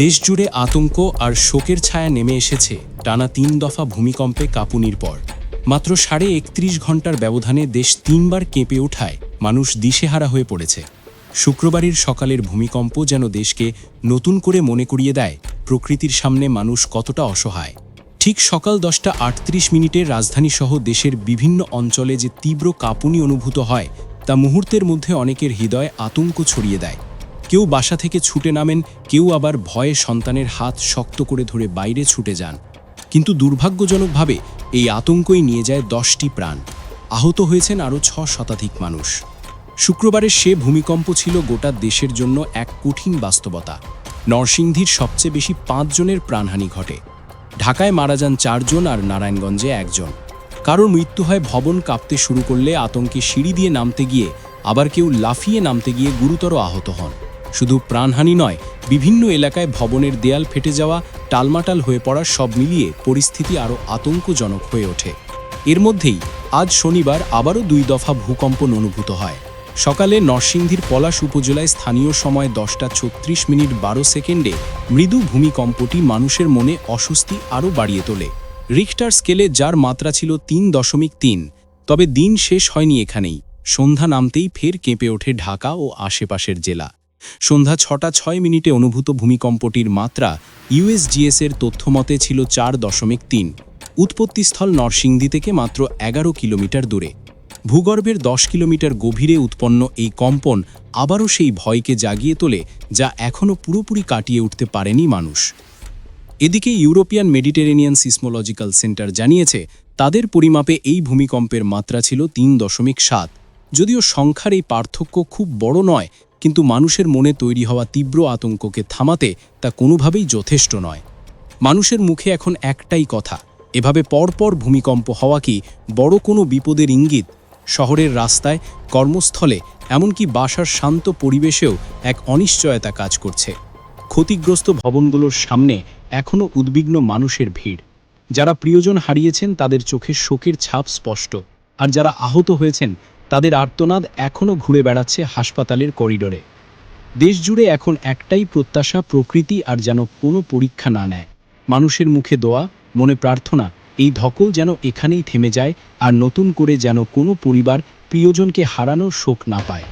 দেশজুড়ে আতঙ্ক আর শোকের ছায়া নেমে এসেছে টানা তিন দফা ভূমিকম্পে কাঁপুনির পর। মাত্র সাড়ে একত্রিশ ঘণ্টার ব্যবধানে দেশ তিনবার কেঁপে ওঠায়, মানুষ দিশেহারা হয়ে পড়েছে। শুক্রবারের সকালের ভূমিকম্প যেন দেশকে নতুন করে মনে করিয়ে দেয়, প্রকৃতির সামনে মানুষ কতটা অসহায়। ঠিক সকাল দশটা আটত্রিশ মিনিটে রাজধানীসহ দেশের বিভিন্ন অঞ্চলে যে তীব্র কাঁপুনি অনুভূত হয়, তা মুহূর্তের মধ্যে অনেকের হৃদয়ে আতঙ্ক ছড়িয়ে দেয়। কেউ বাসা থেকে ছুটে নামেন, কেউ আবার ভয়ে সন্তানের হাত শক্ত করে ধরে বাইরে ছুটে যান। কিন্তু দুর্ভাগ্যজনকভাবে এই আতঙ্কই নিয়ে যায় দশটি প্রাণ। আহত হয়েছেন আরও ছ শতাধিক মানুষ। শুক্রবারের সে ভূমিকম্প ছিল গোটা দেশের জন্য এক কঠিন বাস্তবতা। নরসিংদীর সবচেয়ে বেশি পাঁচজনের প্রাণহানি ঘটে। ঢাকায় মারা যান চারজন আর নারায়ণগঞ্জে একজন কারোর মৃত্যু হয় ভবন কাঁপতে শুরু করলে আতঙ্কে সিঁড়ি দিয়ে নামতে গিয়ে আবার কেউ লাফিয়ে নামতে গিয়ে গুরুতর আহত হন। শুধু প্রাণহানি নয়, বিভিন্ন এলাকায় ভবনের দেয়াল ফেটে যাওয়া, টালমাটাল হয়ে পড়া সব মিলিয়ে পরিস্থিতি আরও আতঙ্কজনক হয়ে ওঠে। এর মধ্যেই আজ শনিবার আবারও দুই দফা ভূকম্পন অনুভূত হয়। সকালে নরসিংদীর পলাশ উপজেলায় স্থানীয় সময় দশটা ছত্রিশ মিনিট বারো সেকেন্ডে মৃদু ভূমিকম্পটি মানুষের মনে অস্বস্তি আরও বাড়িয়ে তোলে। রিক্টার স্কেলে যার মাত্রা ছিল তিন দশমিক তিন, তবে দিন শেষ হয়নি এখানেই। সন্ধ্যা নামতেই ফের কেঁপে ওঠে ঢাকা ও আশেপাশের জেলা। সন্ধ্যা ছটা ছয় মিনিটে অনুভূত ভূমিকম্পটির মাত্রা ইউএসজিএসের তথ্যমতে ছিল চার দশমিক তিন। উৎপত্তিস্থল নরসিংদী থেকে মাত্র এগারো কিলোমিটার দূরে। ভূগর্ভের দশ কিলোমিটার গভীরে উৎপন্ন এই কম্পন আবারও সেই ভয়কে জাগিয়ে তোলে, যা এখনও পুরোপুরি কাটিয়ে উঠতে পারেনি মানুষ। এদিকে ইউরোপিয়ান মেডিটেরেনিয়ান সিসমোলজিক্যাল সেন্টার জানিয়েছে, তাদের পরিমাপে এই ভূমিকম্পের মাত্রা ছিল তিন দশমিক সাত। যদিও সংখ্যার এই পার্থক্য খুব বড় নয় কিন্তু মানুষের মনে তৈরি হওয়া তীব্র আতঙ্ককে থামাতে তা কোনোভাবেই যথেষ্ট নয়। মানুষের মুখে এখন একটাই কথা, এভাবে পরপর ভূমিকম্প হওয়া কি বড় কোনো বিপদের ইঙ্গিত? শহরের রাস্তায়, কর্মস্থলে, এমনকি বাসার শান্ত পরিবেশেও এক অনিশ্চয়তা কাজ করছে। ক্ষতিগ্রস্ত ভবনগুলোর সামনে এখনও উদ্বিগ্ন মানুষের ভিড়। যারা প্রিয়জন হারিয়েছেন তাদের চোখে শোকের ছাপ স্পষ্ট। আর যারা আহত হয়েছেন তাদের আর্তনাদ এখনও ঘুরে বেড়াচ্ছে হাসপাতালের করিডোরে। দেশজুড়ে এখন একটাই প্রত্যাশা, প্রকৃতি আর যেন কোনো পরীক্ষা না নেয়। মানুষের মুখে দোয়া, মনে প্রার্থনা, এই ধকল যেন এখানেই থেমে যায় আর নতুন করে যেন কোনো পরিবার প্রিয়জনকে হারানোর শোক না পায়।